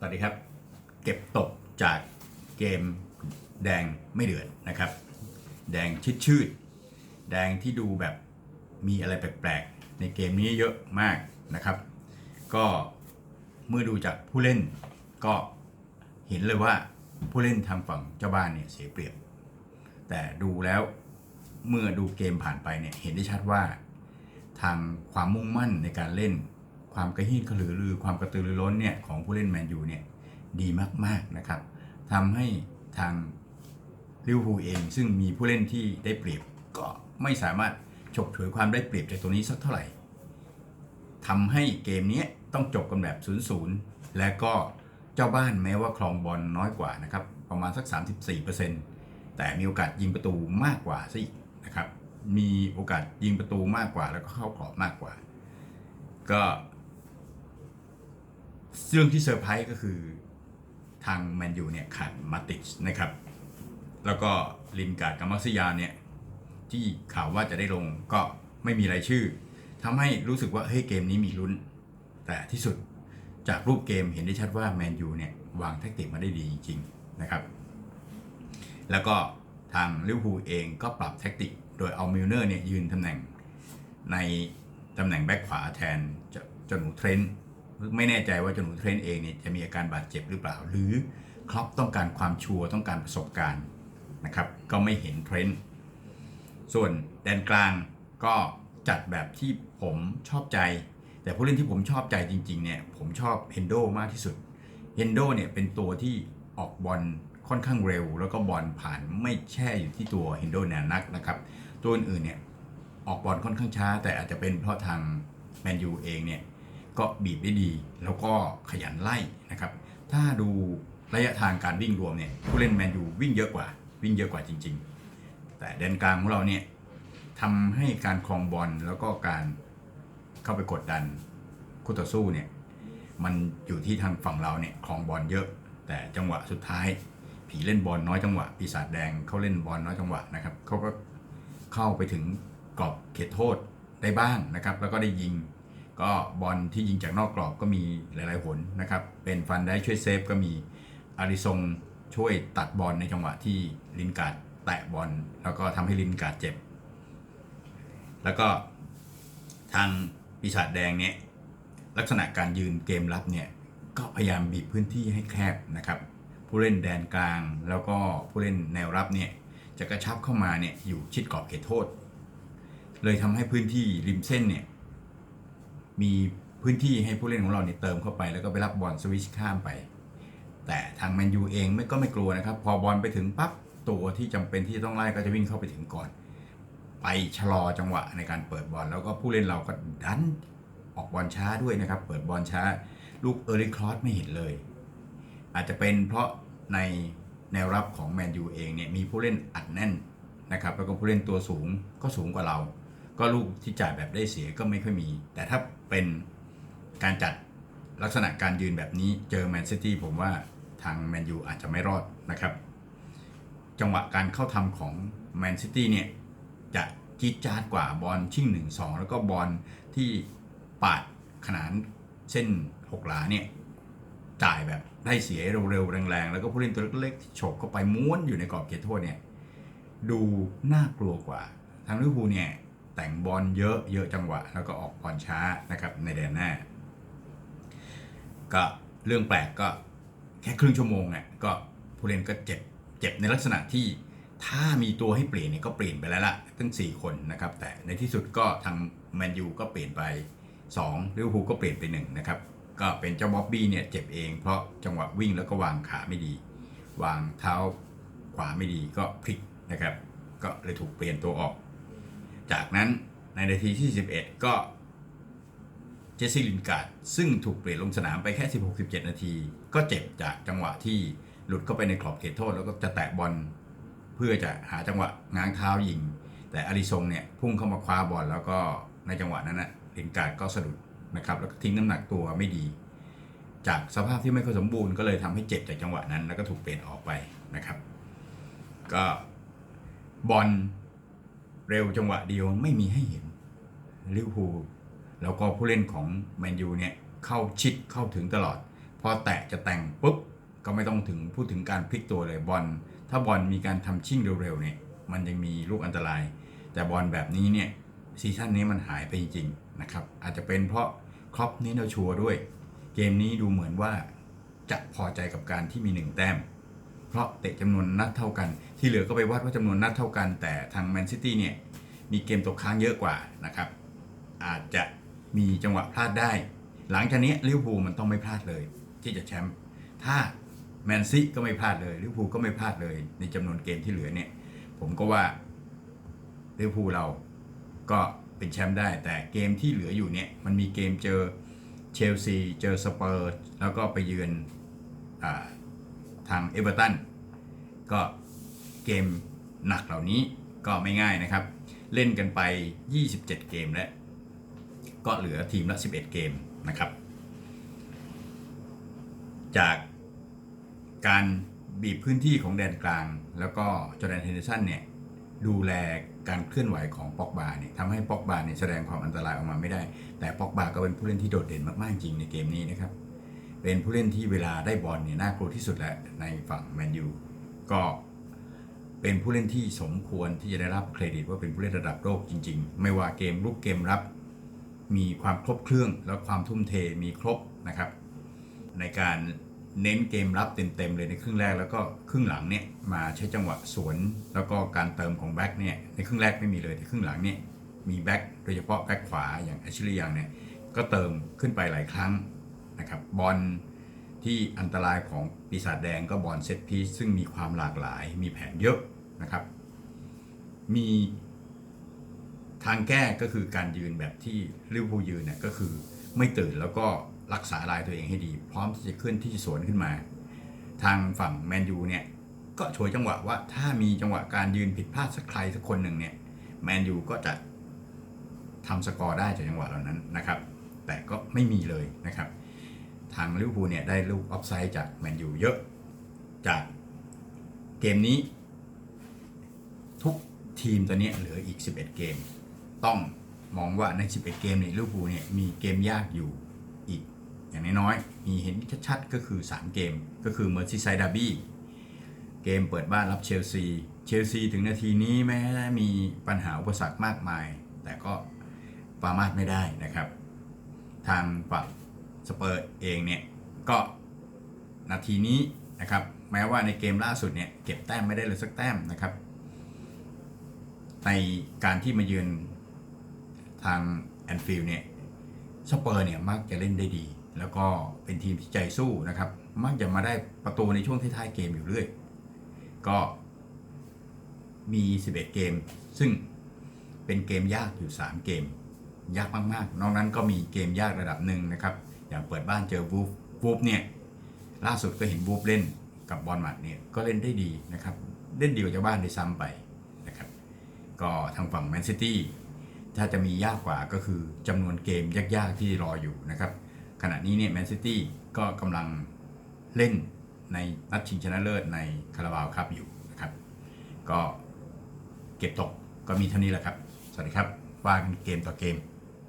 สวัสดีครับ เก็บตกจากเกมแดงไม่เดือดนะครับ แดงชิดชืดแดงที่ดูแบบมีอะไรแปลกๆ ในเกมนี้เยอะมากนะครับ ก็เมื่อดูจากผู้เล่นก็เห็นเลยว่าผู้เล่นทางฝั่งเจ้าบ้านเนี่ยเสียเปรียบ แต่ดูแล้วเมื่อดูเกมผ่านไปเนี่ยเห็นได้ชัดว่า ทางความมุ่งมั่นในการเล่น ความกระหี้กระหือรือความกระตือรือร้นเนี่ยของผู้เล่นแมนยูเนี่ยดีมากๆนะครับทำให้ทางลิเวอร์พูลเองซึ่งมีผู้เล่นที่ได้เปรียบก็ไม่สามารถฉกฉวยความได้เปรียบจากตรงนี้สักเท่าไหร่ทำให้เกมนี้ต้องจบกันแบบ 0-0 และก็เจ้าบ้านแม้ว่าครองบอลน้อยกว่านะครับประมาณสัก 34%แต่มีโอกาสยิงประตูมากกว่าซะอีกนะครับมีโอกาสยิงประตูมากกว่าแล้วก็เข้ากรอบมากกว่า ก็ เรื่องที่เซอร์ไพรส์ก็คือทางแมนยูเนี่ยขาดมาติชนะครับ แล้วก็ลินการ์ดกับมักซิยาเนี่ยที่ข่าวว่าจะได้ลงก็ไม่มีรายชื่อทำให้รู้สึกว่าเฮ้ยเกมนี้มีลุ้น แต่ที่สุดจากรูปเกมเห็นได้ชัดว่าแมนยูเนี่ยวางแทคติกมาได้ดีจริง ๆนะครับ แล้วก็ทางลิเวอร์พูลเองก็ปรับแทคติก โดยเอามิลเนอร์เนี่ยยืนตำแหน่งในตำแหน่งแบ็คขวาแทนเจ้าเจ้าหนูเทรนต์ ไม่แน่ใจว่าจนูเทรนต์เองเนี่ยจะมีอาการบาดเจ็บหรือเปล่า หรือครอปต้องการความชัวร์ต้องการประสบการณ์นะครับ ก็ไม่เห็นเทรนต์ส่วนแดนกลางก็จัดแบบที่ผมชอบใจ แต่ผู้เล่นที่ผมชอบใจจริงๆเนี่ยผมชอบเฮนโดมากที่สุดเฮนโดเนี่ยเป็นตัวที่ออกบอลค่อนข้างเร็ว แล้วก็บอลผ่านไม่แช่อยู่ที่ตัวเฮนโดแนยนักนะครับ ตัวอื่นๆเนี่ยออกบอลค่อนข้างช้า แต่อาจจะเป็นเพราะทางแมนยูเองเนี่ย ก็บีบได้ดี แล้วก็ขยันไล่นะครับ ถ้าดูระยะทางการวิ่งรวมเนี่ยผู้เล่นแมนยูวิ่งเยอะกว่า วิ่งเยอะกว่าจริง ๆ แต่แดนกลางของเราเนี่ยทำให้การครองบอลแล้วก็การเข้าไปกดดันคู่ต่อสู้เนี่ยมันอยู่ที่ทางฝั่งเราเนี่ยครองบอลเยอะ แต่จังหวะสุดท้าย ผีเล่นบอลน้อยจังหวะ ปีศาจแดงเขาเล่นบอลน้อยจังหวะนะครับเขาก็เข้าไปถึงกรอบเขตโทษได้บ้างนะครับ แล้วก็ได้ยิง ก็บอลที่ยิงจากนอกกรอบก็มีหลายๆหนนะครับ เป็นฟันได้ช่วยเซฟก็มีอาริซงช่วยตัดบอลในจังหวะที่ลินการ์ดแตะบอลแล้วก็ทำให้ลินการ์ดเจ็บ แล้วก็ทางปีศาจแดงเนี่ยลักษณะการยืนเกมรับเนี่ยก็พยายามบีบพื้นที่ให้แคบนะครับ ผู้เล่นแดนกลางแล้วก็ผู้เล่นแนวรับเนี่ยจะกระชับเข้ามาเนี่ยอยู่ชิดกรอบเขตโทษ เลยทำให้พื้นที่ริมเส้นเนี่ย มีพื้นที่ให้ผู้เล่นของเราเนี่ยเติมเข้าไป แล้วก็ไปรับบอลสวิชข้ามไป แต่ทางแมนยูเองไม่ก็ไม่กลัวนะครับ พอบอลไปถึงปั๊บตัวที่จำเป็นที่ต้องไล่ก็จะวิ่งเข้าไปถึงก่อน ไปชะลอจังหวะในการเปิดบอลแล้วก็ผู้เล่นเราก็ดันออกบอลช้าด้วยนะครับ เปิดบอลช้า ลูกเออริครอสไม่เห็นเลย อาจจะเป็นเพราะในแนวรับของแมนยูเองเนี่ยมีผู้เล่นอัดแน่นนะครับแล้วก็ผู้เล่นตัวสูงก็สูงกว่าเรา ก็ลูกที่จ่ายแบบได้เสียก็ไม่ค่อยมี แต่ถ้าเป็นการจัดลักษณะการยืนแบบนี้เจอแมนซิตี้ผมว่าทางแมนยูอาจจะไม่รอดนะครับ จังหวะการเข้าทำของแมนซิตี้เนี่ยจะจี๊ดจ๊าดกว่าบอลชิ่ง 1 2 แล้วก็บอลที่ปาดขนานเส้นหกหลาเนี่ยจ่ายแบบได้เสียเร็วๆแรงๆ แล้วก็ผู้เล่นตัวเล็กๆที่ฉกเข้าไปม้วนอยู่ในกรอบเขตโทษเนี่ยดูน่ากลัวกว่า ทางลิเวอร์พูลเนี่ย แต่งบอลเยอะเยอะจังหวะ แล้วก็ออกบอลช้านะครับในแดนหน้า ก็เรื่องแปลกก็แค่ครึ่งชั่วโมงเนี่ยก็ผู้เล่นก็เจ็บเจ็บในลักษณะที่ถ้ามีตัวให้เปลี่ยนเนี่ยก็เปลี่ยนไปแล้วละทั้ง 4 คนนะครับ แต่ในที่สุดก็ทางแมนยูก็เปลี่ยนไป2ลิเวอร์พูลก็เปลี่ยนไป1นะครับก็เป็นเจ้าบ๊อบบี้เนี่ยเจ็บเองเพราะจังหวะวิ่งแล้วก็วางขาไม่ดี วางเท้าขวาไม่ดีก็พลิกนะครับ ก็เลยถูกเปลี่ยนตัวออก จากนั้นในนาทีที่ 11 ก็เจสซี่ลินการ์ดซึ่งถูกเปลี่ยนลงสนามไปแค่ 16-17 นาที ก็เจ็บจากจังหวะที่หลุดเข้าไปในขอบเขตโทษ แล้วก็จะแตะบอลเพื่อจะหาจังหวะง้างเท้ายิง แต่อาริซงเนี่ยพุ่งเข้ามาคว้าบอลแล้วก็ในจังหวะนั้นนะลินการ์ดก็สะดุดนะครับแล้วก็ทิ้งน้ำหนักตัวไม่ดี จากสภาพที่ไม่ค่อยสมบูรณ์ก็เลยทำให้เจ็บจากจังหวะนั้น แล้วก็ถูกเปลี่ยนออกไปนะครับ ก็บอล เร็วจังหวะเดียวไม่มีให้เห็นลิเวอร์พูลแล้วก็ผู้เล่นของแมนยูเนี่ยเข้าชิดเข้าถึงตลอด พอแตะจะแต่งปุ๊บก็ไม่ต้องถึงพูดถึงการพลิกตัวเลยบอลถ้าบอลมีการทำชิ่งเร็วๆเนี่ยมันยังมีลูกอันตราย แต่บอลแบบนี้เนี่ยซีซั่นนี้มันหายไปจริงๆนะครับอาจจะเป็นเพราะครอปนี้เราชัวร์ด้วย เกมนี้ดูเหมือนว่าจะพอใจกับการที่มีหนึ่งแต้ม เพราะเตะจำนวนนัดเท่ากัน ที่เหลือก็ไปวัดว่าจำนวนนัดเท่ากัน แต่ทางแมนซิตี้เนี่ยมีเกมตกค้างเยอะกว่านะครับอาจจะมีจังหวะพลาดได้ หลังจากนี้ลิเวอร์พูลมันต้องไม่พลาดเลย ที่จะแชมป์ถ้าแมนซีก็ไม่พลาดเลยลิเวอร์พูลก็ไม่พลาดเลย ในจำนวนเกมที่เหลือเนี่ยผมก็ว่าลิเวอร์พูลเราก็เป็นแชมป์ได้ แต่เกมที่เหลืออยู่เนี่ยมันมีเกมเจอเชลซีเจอสเปอร์แล้วก็ไปเยือนอทางเอเวอร์ตันก็ เกมหนักเหล่านี้ก็ไม่ง่ายนะครับ เล่นกันไป 27 เกมแล้ว ก็เหลือทีมละ 11 เกมนะครับ จากการบีบพื้นที่ของแดนกลาง แล้วก็จอร์แดนเฮนเดอร์สันเนี่ยดูแลการเคลื่อนไหวของปอกบาเนี่ยทำให้ปอกบาเนี่ยแสดงความอันตรายออกมาไม่ได้ แต่ปอกบาก็เป็นผู้เล่นที่โดดเด่นมากๆจริงในเกมนี้นะครับ เป็นผู้เล่นที่เวลาได้บอลเนี่ยน่ากลัวที่สุดแล้วในฝั่งแมนยูก็ เป็นผู้เล่นที่สมควรที่จะได้รับเครดิตว่าเป็นผู้เล่นระดับโลกจริง ๆ ไม่ว่าเกมลุกเกมรับ มีความครบเครื่องและความทุ่มเทมีครบนะครับ ในการเน้นเกมรับเต็มๆเลยในครึ่งแรกแล้วก็ครึ่งหลังเนี่ยมาใช้จังหวะสวน แล้วก็การเติมของแบ็กเนี่ยในครึ่งแรกไม่มีเลยแต่ครึ่งหลังเนี่ยมีแบ็กโดยเฉพาะแบ็กขวาอย่างอัชริยังเนี่ยก็เติมขึ้นไปหลายครั้งนะครับบอล ที่อันตรายของปีศาจแดงก็บอลเซตพีซซึ่งมีความหลากหลายมีแผนเยอะนะครับ มีทางแก้ก็คือการยืนแบบที่ลิเวอร์พูลยืนเนี่ยก็คือไม่ตื่นแล้วก็รักษาลายตัวเองให้ดี พร้อมที่จะขึ้นที่สวนขึ้นมา ทางฝั่งแมนยูเนี่ยก็ช่วยจังหวะว่าถ้ามีจังหวะการยืนผิดพลาดสักใครสักคนหนึ่งเนี่ยแมนยูก็จะทำสกอร์ได้จากจังหวะเหล่านั้นนะครับ แต่ก็ไม่มีเลยนะครับ ทางลิเวอร์พูลเนี่ยได้ลูกออฟไซด์จากแมนยูเยอะ จากเกมนี้ ทุกทีมตอนนี้เหลืออีก 11 เกม ต้องมองว่าใน 11 เกมเนี่ยลิเวอร์พูลเนี่ยมีเกมยากอยู่อีกอย่างน้อยๆมีเห็นชัดๆ ก็คือ 3 เกมก็คือเมอร์ซีไซด์ดาร์บี้เกมเปิดบ้านรับเชลซี เชลซีถึงนาทีนี้แม้มีปัญหาอุปสรรคมากมาย แต่ก็ปรามาสไม่ได้นะครับ ทางฝั่ง สเปอร์เองเนี่ยก็นาทีนี้นะครับแม้ว่าในเกมล่าสุดเนี่ยเก็บแต้มไม่ได้เลยสักแต้มนะครับ ในการที่มาเยือนทางแอนฟิลด์เนี่ยสเปอร์เนี่ยมักจะเล่นได้ดี แล้วก็เป็นทีมที่ใจสู้นะครับ มักจะมาได้ประตูในช่วงท้ายๆเกมอยู่เรื่อย ก็มี 11 เกม ซึ่งเป็นเกมยากอยู่ 3 เกม ยากมากๆ นอกนั้นก็มีเกมยากระดับหนึ่งนะครับ อย่างเปิดบ้านเจอวูฟวูฟเนี่ยล่าสุดก็เห็นวูฟเล่นกับบอลหมัดเนี่ยก็เล่นได้ดีนะครับเล่นดีกว่าเจ้าบ้านได้ซ้ำไปนะครับก็ทางฝั่งแมนซิตี้ถ้าจะมียากกว่าก็คือจำนวนเกมยากๆที่รออยู่นะครับขณะนี้เนี่ยแมนซิตี้ก็กำลังเล่นในนัดชิงชนะเลิศในคาราบาวครับอยู่นะครับ ก็เก็บตกก็มีเท่านี้แหละครับ สวัสดีครับว่ากันเกมต่อเกม